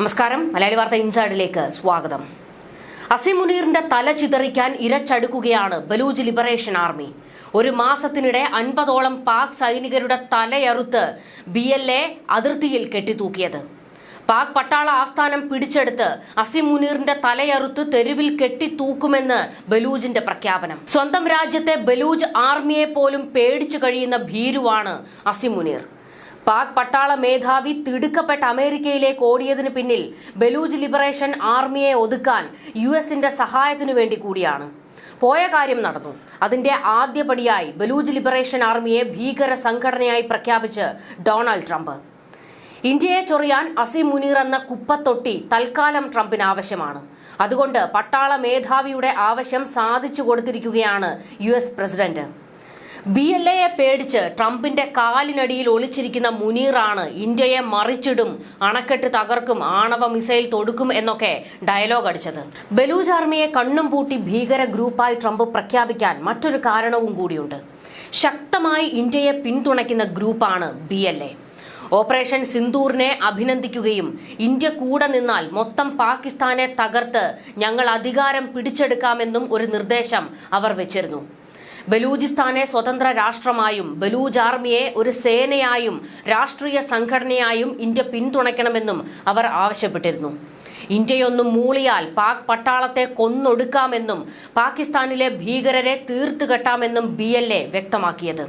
നമസ്കാരം. മലയാളി വാർത്ത ഇൻസൈഡിലേക്ക് സ്വാഗതം. അസിം മുനീറിന്റെ തല ചിതറിക്കാൻ ഇരച്ചടുക്കുകയാണ് ബലൂജ് ലിബറേഷൻ ആർമി. ഒരു മാസത്തിനിടെ അൻപതോളം പാക് സൈനികരുടെ തലയറുത്ത് ബി എൽ എ അതിർത്തിയിൽ കെട്ടിത്തൂക്കിയത്. പാക് പട്ടാള ആസ്ഥാനം പിടിച്ചെടുത്ത് അസിം മുനീറിന്റെ തലയറുത്ത് തെരുവിൽ കെട്ടിത്തൂക്കുമെന്ന് ബലൂജിന്റെ പ്രഖ്യാപനം. സ്വന്തം രാജ്യത്തെ ബലൂജ് ആർമിയെ പോലും പേടിച്ചു കഴിയുന്ന ഭീരുവാണ് അസിം മുനീർ. പാക് പട്ടാള മേധാവി തിടുക്കപ്പെട്ട അമേരിക്കയിലേക്ക് ഓടിയതിന് പിന്നിൽ ബലൂജ് ലിബറേഷൻ ആർമിയെ ഒതുക്കാൻ യു എസിന്റെ സഹായത്തിനു വേണ്ടി കൂടിയാണ്. പോയ കാര്യം നടന്നു. അതിന്റെ ആദ്യപടിയായി ബലൂജ് ലിബറേഷൻ ആർമിയെ ഭീകര സംഘടനയായി പ്രഖ്യാപിച്ച് ഡൊണാൾഡ് ട്രംപ്. ഇന്ത്യയെ ചൊറിയാൻ അസിം മുനീർ എന്ന കുപ്പത്തൊട്ടി തൽക്കാലം ട്രംപിന് ആവശ്യമാണ്. അതുകൊണ്ട് പട്ടാള മേധാവിയുടെ ആവശ്യം സാധിച്ചു കൊടുത്തിരിക്കുകയാണ് യു പ്രസിഡന്റ്. ബി എൽ എയെ പേടിച്ച് ട്രംപിന്റെ കാലിനടിയിൽ ഒളിച്ചിരിക്കുന്ന മുനീറാണ് ഇന്ത്യയെ മറിച്ചിടും അണക്കെട്ട് തകർക്കും ആണവ മിസൈൽ തൊടുക്കും എന്നൊക്കെ ഡയലോഗ് അടിച്ചത്. ബലൂജ് ആർമിയെ കണ്ണും പൂട്ടി ഭീകര ഗ്രൂപ്പായി ട്രംപ് പ്രഖ്യാപിക്കാൻ മറ്റൊരു കാരണവും കൂടിയുണ്ട്. ശക്തമായി ഇന്ത്യയെ പിന്തുണയ്ക്കുന്ന ഗ്രൂപ്പാണ് ബി എൽ എ. ഓപ്പറേഷൻ സിന്ദൂറിനെ അഭിനന്ദിക്കുകയും ഇന്ത്യ കൂടെ നിന്നാൽ മൊത്തം പാകിസ്ഥാനെ തകർത്ത് ഞങ്ങൾ അധികാരം പിടിച്ചെടുക്കാമെന്നും ഒരു നിർദ്ദേശം അവർ വെച്ചിരുന്നു. ബലൂചിസ്ഥാനെ സ്വതന്ത്ര രാഷ്ട്രമായും ബലൂജ് ആർമിയെ ഒരു സേനയായും രാഷ്ട്രീയ സംഘടനയായും ഇന്ത്യ പിന്തുണയ്ക്കണമെന്നും അവർ ആവശ്യപ്പെട്ടിരുന്നു. ഇന്ത്യയൊന്നും മൂളിയാൽ പാക് പട്ടാളത്തെ കൊന്നൊടുക്കാമെന്നും പാകിസ്ഥാനിലെ ഭീകരരെ തീർത്തുകെട്ടാമെന്നും ബി എൽ എ വ്യക്തമാക്കിയത്.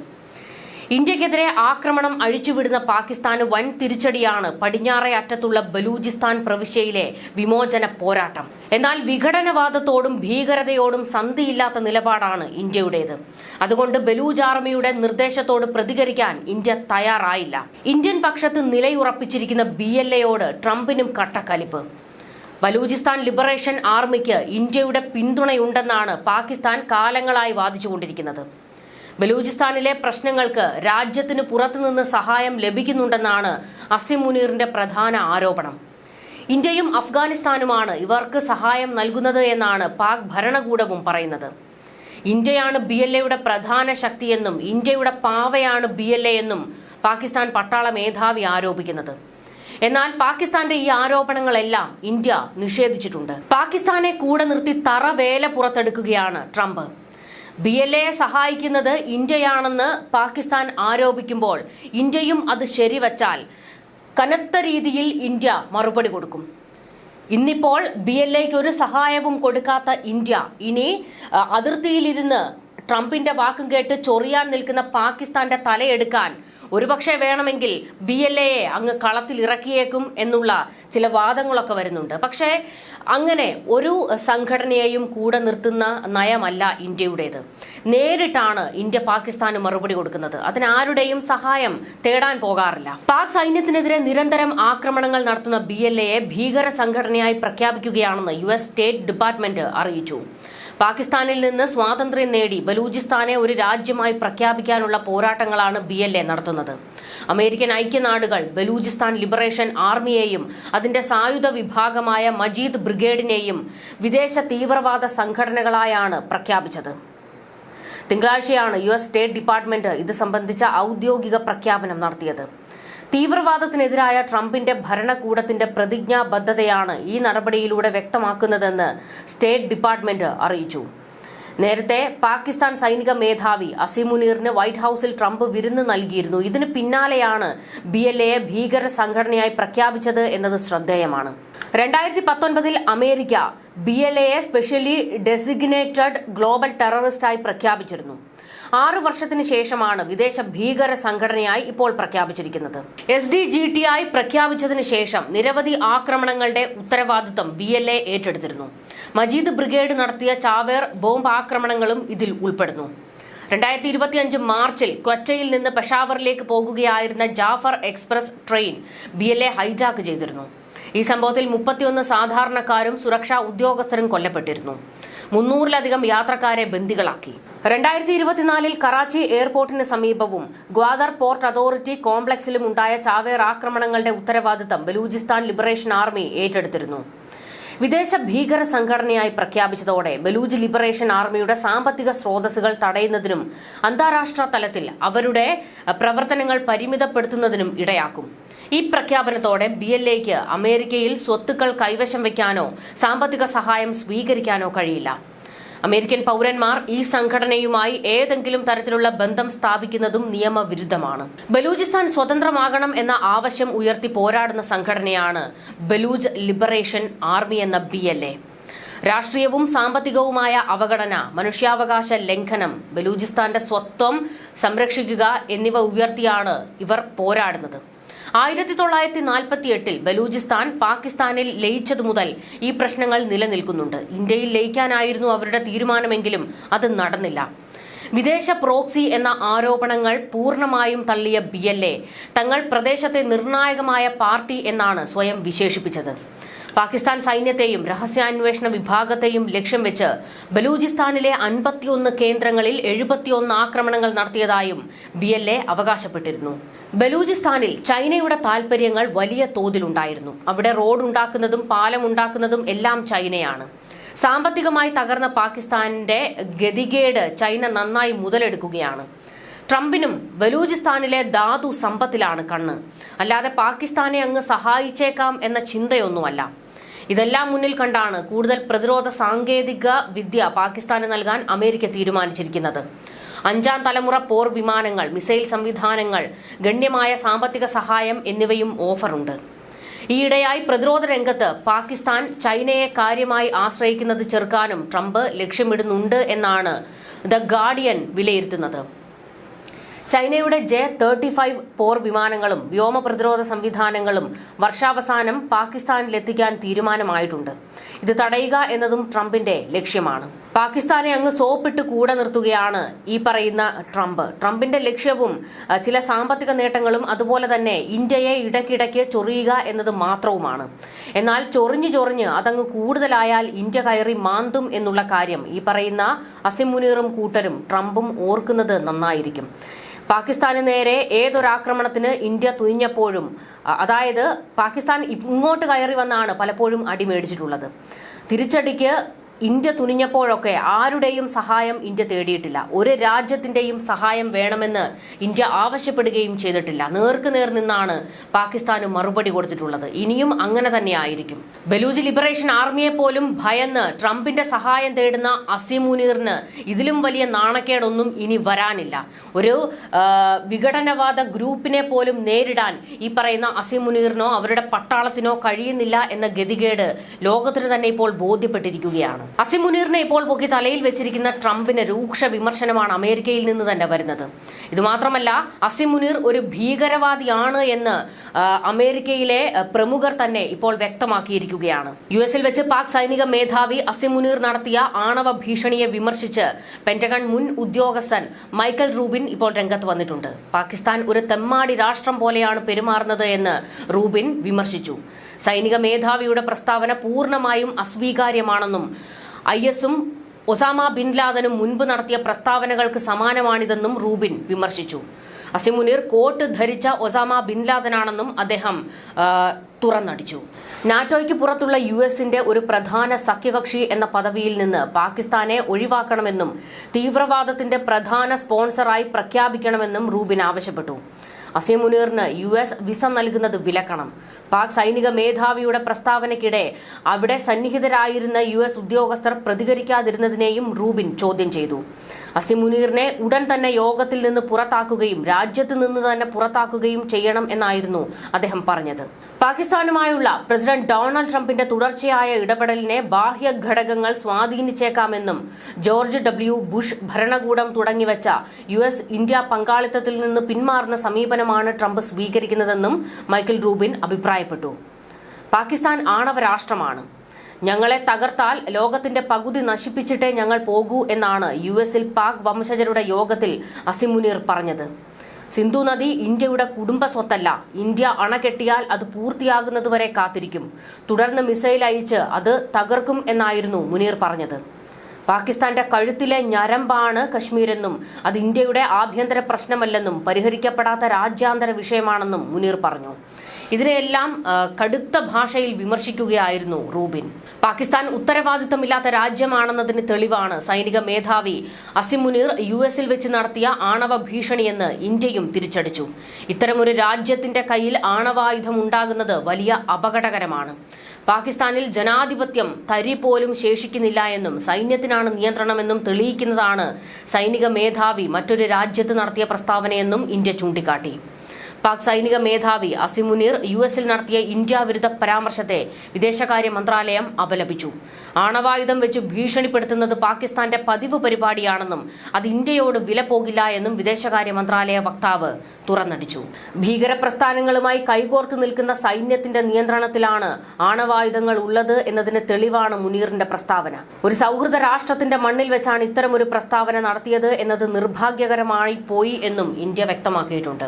ഇന്ത്യക്കെതിരെ ആക്രമണം അഴിച്ചുവിടുന്ന പാകിസ്ഥാന് വൻ തിരിച്ചടിയാണ് പടിഞ്ഞാറേ അറ്റത്തുള്ള ബലൂചിസ്ഥാൻ പ്രവിശ്യയിലെ വിമോചന പോരാട്ടം. എന്നാൽ വിഘടനവാദത്തോടും ഭീകരതയോടും സന്ധിയില്ലാത്ത നിലപാടാണ് ഇന്ത്യയുടേത്. അതുകൊണ്ട് ബലൂജ് ആർമിയുടെ നിർദ്ദേശത്തോട് പ്രതികരിക്കാൻ ഇന്ത്യ തയ്യാറായില്ല. ഇന്ത്യൻ പക്ഷത്ത് നിലയുറപ്പിച്ചിരിക്കുന്ന ബി എൽ എയോട് ട്രംപിനും കട്ടക്കലിപ്പ്. ബലൂചിസ്ഥാൻ ലിബറേഷൻ ആർമിക്ക് ഇന്ത്യയുടെ പിന്തുണയുണ്ടെന്നാണ് പാകിസ്ഥാൻ കാലങ്ങളായി വാദിച്ചുകൊണ്ടിരിക്കുന്നത്. ബലൂചിസ്ഥാനിലെ പ്രശ്നങ്ങൾക്ക് രാജ്യത്തിന് പുറത്തുനിന്ന് സഹായം ലഭിക്കുന്നുണ്ടെന്നാണ് അസിം മുനീറിന്റെ പ്രധാന ആരോപണം. ഇന്ത്യയും അഫ്ഗാനിസ്ഥാനുമാണ് ഇവർക്ക് സഹായം നൽകുന്നത് എന്നാണ് പാക് ഭരണകൂടവും പറയുന്നത്. ഇന്ത്യയാണ് ബി എൽ എയുടെ പ്രധാന ശക്തിയെന്നും ഇന്ത്യയുടെ പാവയാണ് ബി എൽ എ എന്നും പാകിസ്ഥാൻ പട്ടാള മേധാവി ആരോപിക്കുന്നത്. എന്നാൽ പാകിസ്ഥാന്റെ ഈ ആരോപണങ്ങളെല്ലാം ഇന്ത്യ നിഷേധിച്ചിട്ടുണ്ട്. പാകിസ്ഥാനെ കൂടെ നിർത്തി തറവേല പുറത്തെടുക്കുകയാണ് ട്രംപ്. ബി എൽ എയെ സഹായിക്കുന്നത് ഇന്ത്യയാണെന്ന് പാകിസ്ഥാൻ ആരോപിക്കുമ്പോൾ ഇന്ത്യയും അത് ശരിവച്ചാൽ കനത്ത രീതിയിൽ ഇന്ത്യ മറുപടി കൊടുക്കും. ഇന്നിപ്പോൾ ബി എൽ എക്ക് ഒരു സഹായവും കൊടുക്കാത്ത ഇന്ത്യ ഇനി അതിർത്തിയിലിരുന്ന് ട്രംപിന്റെ വാക്കും കേട്ട് ചൊറിയാൻ നിൽക്കുന്ന പാകിസ്ഥാന്റെ തലയെടുക്കാൻ ഒരുപക്ഷെ വേണമെങ്കിൽ ബി എൽ എയെ അങ്ങ് കളത്തിൽ ഇറക്കിയേക്കും എന്നുള്ള ചില വാദങ്ങളൊക്കെ വരുന്നുണ്ട്. പക്ഷേ അങ്ങനെ ഒരു സംഘടനയെയും കൂടെ നിർത്തുന്ന നയമല്ല ഇന്ത്യയുടേത്. നേരിട്ടാണ് ഇന്ത്യ പാകിസ്ഥാന് മറുപടി കൊടുക്കുന്നത്. അതിനാരുടെയും സഹായം തേടാൻ പോകാറില്ല. പാക് സൈന്യത്തിനെതിരെ നിരന്തരം ആക്രമണങ്ങൾ നടത്തുന്ന ബി എൽ എയെ ഭീകര സംഘടനയായി പ്രഖ്യാപിക്കുകയാണെന്ന് യു എസ് സ്റ്റേറ്റ് ഡിപ്പാർട്ട്മെന്റ് അറിയിച്ചു. പാകിസ്ഥാനിൽ നിന്ന് സ്വാതന്ത്ര്യം നേടി ബലൂചിസ്ഥാനെ ഒരു രാജ്യമായി പ്രഖ്യാപിക്കാനുള്ള പോരാട്ടങ്ങളാണ് ബി എൽ എ നടത്തുന്നത്. അമേരിക്കൻ ഐക്യനാടുകൾ ബലൂചിസ്ഥാൻ ലിബറേഷൻ ആർമിയെയും അതിന്റെ സായുധ വിഭാഗമായ മജീദ് ബ്രിഗേഡിനെയും വിദേശ തീവ്രവാദ സംഘടനകളായാണ് പ്രഖ്യാപിച്ചത്. തിങ്കളാഴ്ചയാണ് യു എസ് സ്റ്റേറ്റ് ഡിപ്പാർട്ട്മെന്റ് ഇത് സംബന്ധിച്ച ഔദ്യോഗിക പ്രഖ്യാപനം നടത്തിയത്. തീവ്രവാദത്തിനെതിരായ ട്രംപിന്റെ ഭരണകൂടത്തിന്റെ പ്രതിജ്ഞാബദ്ധതയാണ് ഈ നടപടിയിലൂടെ വ്യക്തമാക്കുന്നതെന്ന് സ്റ്റേറ്റ് ഡിപ്പാർട്ട്മെന്റ് അറിയിച്ചു. നേരത്തെ പാകിസ്ഥാൻ സൈനിക മേധാവി അസിമുനീറിന് വൈറ്റ് ഹൌസിൽ ട്രംപ് വിരുന്ന് നൽകിയിരുന്നു. ഇതിന് പിന്നാലെയാണ് ബി എൽ എയെ ഭീകര സംഘടനയായി പ്രഖ്യാപിച്ചത് എന്നത് ശ്രദ്ധേയമാണ്. രണ്ടായിരത്തി പത്തൊൻപതിൽ അമേരിക്ക ബി എൽ എയെ സ്പെഷ്യലി ഡെസിഗ്നേറ്റഡ് ഗ്ലോബൽ ടെററിസ്റ്റായി പ്രഖ്യാപിച്ചിരുന്നു. ആറ് വർഷത്തിന് ശേഷമാണ് വിദേശ ഭീകര സംഘടനയായി ഇപ്പോൾ പ്രഖ്യാപിച്ചിരിക്കുന്നത്. എസ് ഡി ജി ടി ആയി പ്രഖ്യാപിച്ചതിന് ശേഷം നിരവധി ആക്രമണങ്ങളുടെ ഉത്തരവാദിത്വം ബി എൽ എ ഏറ്റെടുത്തിരുന്നു. മജീദ് ബ്രിഗേഡ് നടത്തിയ ചാവേർ ബോംബ് ആക്രമണങ്ങളും ഇതിൽ ഉൾപ്പെടുന്നു. രണ്ടായിരത്തി ഇരുപത്തിയഞ്ച് മാർച്ചിൽ കൊച്ചയിൽ നിന്ന് പെഷാവറിലേക്ക് പോകുകയായിരുന്ന Jaffar express train B L A hijack ചെയ്തിരുന്നു. ഈ സംഭവത്തിൽ മുപ്പത്തിയൊന്ന് സാധാരണക്കാരും സുരക്ഷാ ഉദ്യോഗസ്ഥരും കൊല്ലപ്പെട്ടിരുന്നു. മുന്നൂറിലധികം യാത്രക്കാരെ ബന്ദികളാക്കി. രണ്ടായിരത്തി ഇരുപത്തിനാലിൽ കറാച്ചി എയർപോർട്ടിന് സമീപവും ഗ്വാദർ പോർട്ട് അതോറിറ്റി കോംപ്ലക്സിലും ഉണ്ടായ ചാവേർ ആക്രമണങ്ങളുടെ ഉത്തരവാദിത്തം ബലൂചിസ്ഥാൻ ലിബറേഷൻ ആർമി ഏറ്റെടുത്തിരുന്നു. വിദേശ ഭീകര സംഘടനയായി പ്രഖ്യാപിച്ചതോടെ ബലൂജ് ലിബറേഷൻ ആർമിയുടെ സാമ്പത്തിക സ്രോതസ്സുകൾ തടയുന്നതിനും അന്താരാഷ്ട്ര തലത്തിൽ അവരുടെ പ്രവർത്തനങ്ങൾ പരിമിതപ്പെടുത്തുന്നതിനും ഇടയാക്കും. ഈ പ്രഖ്യാപനത്തോടെ ബി എൽ എക്ക് അമേരിക്കയിൽ സ്വത്തുക്കൾ കൈവശം വയ്ക്കാനോ സാമ്പത്തിക സഹായം സ്വീകരിക്കാനോ കഴിയില്ല. അമേരിക്കൻ പൗരന്മാർ ഈ സംഘടനയുമായി ഏതെങ്കിലും തരത്തിലുള്ള ബന്ധം സ്ഥാപിക്കുന്നതും നിയമവിരുദ്ധമാണ്. ബലൂചിസ്ഥാൻ സ്വതന്ത്രമാകണം എന്ന ആവശ്യം ഉയർത്തി പോരാടുന്ന സംഘടനയാണ് ബലൂജ് ലിബറേഷൻ ആർമി എന്ന ബി രാഷ്ട്രീയവും സാമ്പത്തികവുമായ അവഗണന മനുഷ്യാവകാശ ലംഘനം ബലൂചിസ്ഥാന്റെ സ്വത്വം സംരക്ഷിക്കുക എന്നിവ ഉയർത്തിയാണ് ഇവർ പോരാടുന്നത്. ആയിരത്തി തൊള്ളായിരത്തി നാൽപ്പത്തി എട്ടിൽ ബലൂചിസ്ഥാൻ പാകിസ്ഥാനിൽ ലയിച്ചതു മുതൽ ഈ പ്രശ്നങ്ങൾ നിലനിൽക്കുന്നുണ്ട്. ഇന്ത്യയിൽ ലയിക്കാനായിരുന്നു അവരുടെ തീരുമാനമെങ്കിലും അത് നടന്നില്ല. വിദേശ പ്രോക്സി എന്ന ആരോപണങ്ങൾ പൂർണമായും തള്ളിയ ബി തങ്ങൾ പ്രദേശത്തെ നിർണായകമായ പാർട്ടി എന്നാണ് സ്വയം വിശേഷിപ്പിച്ചത്. പാകിസ്ഥാൻ സൈന്യത്തെയും രഹസ്യാന്വേഷണ വിഭാഗത്തെയും ലക്ഷ്യം വെച്ച് ബലൂചിസ്ഥാനിലെ അൻപത്തിയൊന്ന് കേന്ദ്രങ്ങളിൽ എഴുപത്തിയൊന്ന് ആക്രമണങ്ങൾ നടത്തിയതായും ബി എൽ എ അവകാശപ്പെട്ടിരുന്നു. ബലൂചിസ്ഥാനിൽ ചൈനയുടെ താൽപര്യങ്ങൾ വലിയ തോതിലുണ്ടായിരുന്നു. അവിടെ റോഡ് ഉണ്ടാക്കുന്നതും പാലം ഉണ്ടാക്കുന്നതും എല്ലാം ചൈനയാണ്. സാമ്പത്തികമായി തകർന്ന പാകിസ്ഥാനിന്റെ ഗതികേട് ചൈന നന്നായി മുതലെടുക്കുകയാണ്. ട്രംപിനും ബലൂചിസ്ഥാനിലെ ധാതു സമ്പത്തിലാണ് കണ്ണ്. അല്ലാതെ പാകിസ്ഥാനെ അങ്ങ് സഹായിച്ചേക്കാം എന്ന ചിന്തയൊന്നുമല്ല. ഇതെല്ലാം മുന്നിൽ കണ്ടാണ് കൂടുതൽ പ്രതിരോധ സാങ്കേതിക വിദ്യ പാകിസ്ഥാന് നൽകാൻ അമേരിക്ക തീരുമാനിച്ചിരിക്കുന്നത്. അഞ്ചാം തലമുറ പോർ വിമാനങ്ങൾ മിസൈൽ സംവിധാനങ്ങൾ ഗണ്യമായ സാമ്പത്തിക സഹായം എന്നിവയും ഓഫറുണ്ട്. ഈയിടെയായി പ്രതിരോധ രംഗത്ത് പാകിസ്ഥാൻ ചൈനയെ കാര്യമായി ആശ്രയിക്കുന്നത് ചെറുക്കാനും ട്രംപ് ലക്ഷ്യമിടുന്നുണ്ട് എന്നാണ് ദ ഗാർഡിയൻ വിലയിരുത്തുന്നത്. ചൈനയുടെ ജെ തേർട്ടി ഫൈവ് പോർ വിമാനങ്ങളും വ്യോമ പ്രതിരോധ സംവിധാനങ്ങളും വർഷാവസാനം പാകിസ്ഥാനിലെത്തിക്കാൻ തീരുമാനമായിട്ടുണ്ട്. ഇത് തടയുക എന്നതും ട്രംപിന്റെ ലക്ഷ്യമാണ്. പാകിസ്ഥാനെ അങ്ങ് സോപ്പിട്ട് കൂടെ നിർത്തുകയാണ് ഈ പറയുന്ന ട്രംപ്. ട്രംപിന്റെ ലക്ഷ്യവും ചില സാമ്പത്തിക നേട്ടങ്ങളും അതുപോലെ തന്നെ ഇന്ത്യയെ ഇടയ്ക്കിടയ്ക്ക് ചൊറിയുക എന്നത് മാത്രവുമാണ്. എന്നാൽ ചൊറിഞ്ഞു ചൊറിഞ്ഞ് അതങ്ങ് കൂടുതലായാൽ ഇന്ത്യ കയറി മാന്തും എന്നുള്ള കാര്യം ഈ പറയുന്ന അസിം മുനീറും കൂട്ടരും ട്രംപും ഓർക്കുന്നത് നന്നായിരിക്കും. പാകിസ്ഥാന് നേരെ ഏതൊരാക്രമണത്തിന് ഇന്ത്യ തുനിഞ്ഞപ്പോഴും അതായത് പാകിസ്ഥാൻ ഇങ്ങോട്ട് കയറി വന്നാണ് പലപ്പോഴും അടി മേടിച്ചിട്ടുള്ളത് തിരിച്ചടിക്ക് ഇന്ത്യ തുനിഞ്ഞപ്പോഴൊക്കെ ആരുടെയും സഹായം ഇന്ത്യ തേടിയിട്ടില്ല. ഒരു രാജ്യത്തിന്റെയും സഹായം വേണമെന്ന് ഇന്ത്യ ആവശ്യപ്പെടുകയും ചെയ്തിട്ടില്ല. നേർക്ക് നേർ നിന്നാണ് പാകിസ്ഥാന് മറുപടി കൊടുത്തിട്ടുള്ളത്. ഇനിയും അങ്ങനെ തന്നെ ആയിരിക്കും. ബലൂജ് ലിബറേഷൻ ആർമിയെ പോലും ഭയന്ന് ട്രംപിന്റെ സഹായം തേടുന്ന അസീം മുനീറിന് ഇതിലും വലിയ നാണക്കേടൊന്നും ഇനി വരാനില്ല. ഒരു വിഘടനവാദ ഗ്രൂപ്പിനെ പോലും നേരിടാൻ ഈ പറയുന്ന അസീം മുനീറിനോ അവരുടെ പട്ടാളത്തിനോ കഴിയുന്നില്ല എന്ന ഗതികേട് ലോകത്തിന് തന്നെ ഇപ്പോൾ ബോധ്യപ്പെട്ടിരിക്കുകയാണ്. അസീം മുനീറിനെ ഇപ്പോൾ പൊക്കി തലയിൽ വെച്ചിരിക്കുന്ന ട്രംപിന് രൂക്ഷ വിമർശനമാണ് അമേരിക്കയിൽ നിന്ന് തന്നെ വരുന്നത്. ഇതുമാത്രമല്ല മാത്രമല്ല മുനീർ ഒരു ഭീകരവാദിയാണ് എന്ന് അമേരിക്കയിലെ പ്രമുഖർ തന്നെ ഇപ്പോൾ വ്യക്തമാക്കിയിരിക്കുകയാണ്. യു എസിൽ വെച്ച് പാക് സൈനിക മേധാവി അസിം മുനീർ നടത്തിയ ആണവ ഭീഷണിയെ വിമർശിച്ച് പെന്റഗൺ മുൻ ഉദ്യോഗസ്ഥൻ മൈക്കൽ റൂബിൻ ഇപ്പോൾ രംഗത്ത് വന്നിട്ടുണ്ട്. പാകിസ്ഥാൻ ഒരു തെമ്മാടി രാഷ്ട്രം പോലെയാണ് പെരുമാറുന്നത് എന്ന് റൂബിൻ വിമർശിച്ചു. സൈനിക മേധാവിയുടെ പ്രസ്താവന പൂർണമായും അസ്വീകാര്യമാണെന്നും ഐ എസും ഒസാമ ബിൻ ലാദനും മുൻപ് നടത്തിയ പ്രസ്താവനകൾക്ക് സമാനമാണിതെന്നും റൂബിൻ വിമർശിച്ചു. അസിമുനീർ കോട്ട് ധരിച്ച ഒസാമ ബിൻ ലാദനാണെന്നും അദ്ദേഹം തുറന്നടിച്ചു. നാറ്റോയ്ക്ക് പുറത്തുള്ള യു എസിന്റെ ഒരു പ്രധാന സഖ്യകക്ഷി എന്ന പദവിയിൽ നിന്ന് പാകിസ്ഥാനെ ഒഴിവാക്കണമെന്നും തീവ്രവാദത്തിന്റെ പ്രധാന സ്പോൺസറായി പ്രഖ്യാപിക്കണമെന്നും റൂബിൻ ആവശ്യപ്പെട്ടു. അസീം മുനീറിന് യു എസ് വിസ നൽകുന്നത് വിലക്കണം. പാക് സൈനിക മേധാവിയുടെ പ്രസ്താവനയ്ക്കിടെ അവിടെ സന്നിഹിതരായിരുന്ന യു എസ് ഉദ്യോഗസ്ഥർ പ്രതികരിക്കാതിരുന്നതിനെയും റൂബിൻ ചോദ്യം ചെയ്തു. അസീം മുനീറിനെ ഉടൻ തന്നെ യോഗത്തിൽ നിന്ന് പുറത്താക്കുകയും രാജ്യത്ത് നിന്ന് തന്നെ പുറത്താക്കുകയും ചെയ്യണം എന്നായിരുന്നു അദ്ദേഹം പറഞ്ഞത്. പാകിസ്ഥാനുമായുള്ള പ്രസിഡന്റ് ഡൊണാൾഡ് ട്രംപിന്റെ തുടർച്ചയായ ഇടപെടലിനെ ബാഹ്യ ഘടകങ്ങൾ സ്വാധീനിച്ചേക്കാമെന്നും ജോർജ് ഡബ്ല്യു ബുഷ് ഭരണകൂടം തുടങ്ങിവെച്ച യു എസ് ഇന്ത്യ പങ്കാളിത്തത്തിൽ നിന്ന് പിന്മാറുന്ന സമീപനമാണ് ട്രംപ് സ്വീകരിക്കുന്നതെന്നും മൈക്കിൾ റൂബിൻ അഭിപ്രായപ്പെട്ടു. പാകിസ്ഥാൻ ആണവ രാഷ്ട്രമാണ് ഞങ്ങളെ തകർത്താൽ ലോകത്തിന്റെ പകുതി നശിപ്പിച്ചിട്ടേ ഞങ്ങൾ പോകൂ എന്നാണ് യു എസിൽ പാക് വംശജരുടെ യോഗത്തിൽ അസിമുനീർ പറഞ്ഞത്. സിന്ധു നദി ഇന്ത്യയുടെ കുടുംബ സ്വത്തല്ല. ഇന്ത്യ അണകെട്ടിയാൽ അത് പൂർത്തിയാകുന്നതുവരെ കാത്തിരിക്കും. തുടർന്ന് മിസൈൽ അയച്ച് അത് തകർക്കും എന്നായിരുന്നു മുനീർ പറഞ്ഞത്. പാകിസ്ഥാന്റെ കഴുത്തിലെ ഞരമ്പാണ് കശ്മീരെന്നും അത് ഇന്ത്യയുടെ ആഭ്യന്തര പ്രശ്നമല്ലെന്നും പരിഹരിക്കപ്പെടാത്ത രാജ്യാന്തര വിഷയമാണെന്നും മുനീർ പറഞ്ഞു. ഇതിനെയെല്ലാം കടുത്ത ഭാഷയിൽ വിമർശിക്കുകയായിരുന്നു റൂബിൻ. പാകിസ്ഥാൻ ഉത്തരവാദിത്തമില്ലാത്ത രാജ്യമാണെന്നതിന് തെളിവാണ് സൈനിക മേധാവി അസിം മുനീർ യു എസിൽ വെച്ച് നടത്തിയ ആണവ ഭീഷണിയെന്ന് ഇന്ത്യയും തിരിച്ചടിച്ചു. ഇത്തരമൊരു രാജ്യത്തിന്റെ കയ്യിൽ ആണവായുധം ഉണ്ടാകുന്നത് വലിയ അപകടകരമാണ്. പാകിസ്ഥാനിൽ ജനാധിപത്യം തരി പോലും ശേഷിക്കുന്നില്ല എന്നും സൈന്യത്തിനാണ് നിയന്ത്രണമെന്നും തെളിയിക്കുന്നതാണ് സൈനിക മേധാവി മറ്റൊരു രാജ്യത്ത് നടത്തിയ പ്രസ്താവനയെന്നും ഇന്ത്യ ചൂണ്ടിക്കാട്ടി. പാക് സൈനിക മേധാവി അസിം മുനീർ യു എസിൽ നടത്തിയ ഇന്ത്യ വിരുദ്ധ പരാമർശത്തെ വിദേശകാര്യ മന്ത്രാലയം അപലപിച്ചു. ആണവായുധം വെച്ച് ഭീഷണിപ്പെടുത്തുന്നത് പാകിസ്ഥാന്റെ പതിവ് പരിപാടിയാണെന്നും അത് ഇന്ത്യയോട് വില പോകില്ല എന്നും വിദേശകാര്യ മന്ത്രാലയ വക്താവ് തുറന്നടിച്ചു. ഭീകരപ്രസ്ഥാനങ്ങളുമായി കൈകോർത്ത് നിൽക്കുന്ന സൈന്യത്തിന്റെ നിയന്ത്രണത്തിലാണ് ആണവായുധങ്ങൾ ഉള്ളത് എന്നതിന് തെളിവാണ് മുനീറിന്റെ പ്രസ്താവന. ഒരു സൗഹൃദ രാഷ്ട്രത്തിന്റെ മണ്ണിൽ വെച്ചാണ് ഇത്തരമൊരു പ്രസ്താവന നടത്തിയത് എന്നത് നിർഭാഗ്യകരമായി പോയി എന്നും ഇന്ത്യ വ്യക്തമാക്കിയിട്ടുണ്ട്.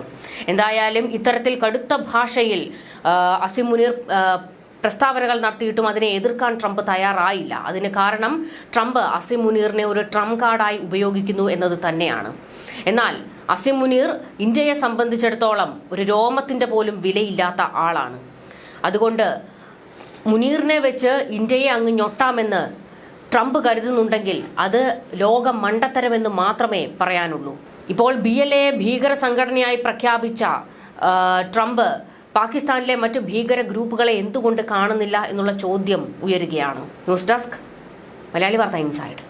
എന്തായാലും ഇത്തരത്തിൽ കടുത്ത ഭാഷയിൽ അസിം മുനീർ പ്രസ്താവനകൾ നടത്തിയിട്ടും അതിനെ എതിർക്കാൻ ട്രംപ് തയ്യാറായില്ല. അതിന് കാരണം ട്രംപ് അസിം മുനീറിനെ ഒരു ട്രംപ് കാർഡായി ഉപയോഗിക്കുന്നു എന്നത് തന്നെയാണ്. എന്നാൽ അസിം മുനീർ ഇന്ത്യയെ സംബന്ധിച്ചിടത്തോളം ഒരു രോമത്തിന്റെ പോലും വിലയില്ലാത്ത ആളാണ്. അതുകൊണ്ട് മുനീറിനെ വെച്ച് ഇന്ത്യയെ അങ്ങ് ഞൊട്ടാമെന്ന് ട്രംപ് കരുതുന്നുണ്ടെങ്കിൽ അത് ലോക മണ്ടത്തരമെന്ന് മാത്രമേ പറയാനുള്ളൂ. ഇപ്പോൾ ബി എൽ എ ഭീകര സംഘടനയായി പ്രഖ്യാപിച്ച ട്രംപ് പാകിസ്ഥാനിലെ മറ്റു ഭീകര ഗ്രൂപ്പുകളെ എന്തുകൊണ്ട് കാണുന്നില്ല എന്നുള്ള ചോദ്യം ഉയരുകയാണ്. ന്യൂസ് ഡെസ്ക് മലയാളി വാർത്ത ഇൻസൈഡ്.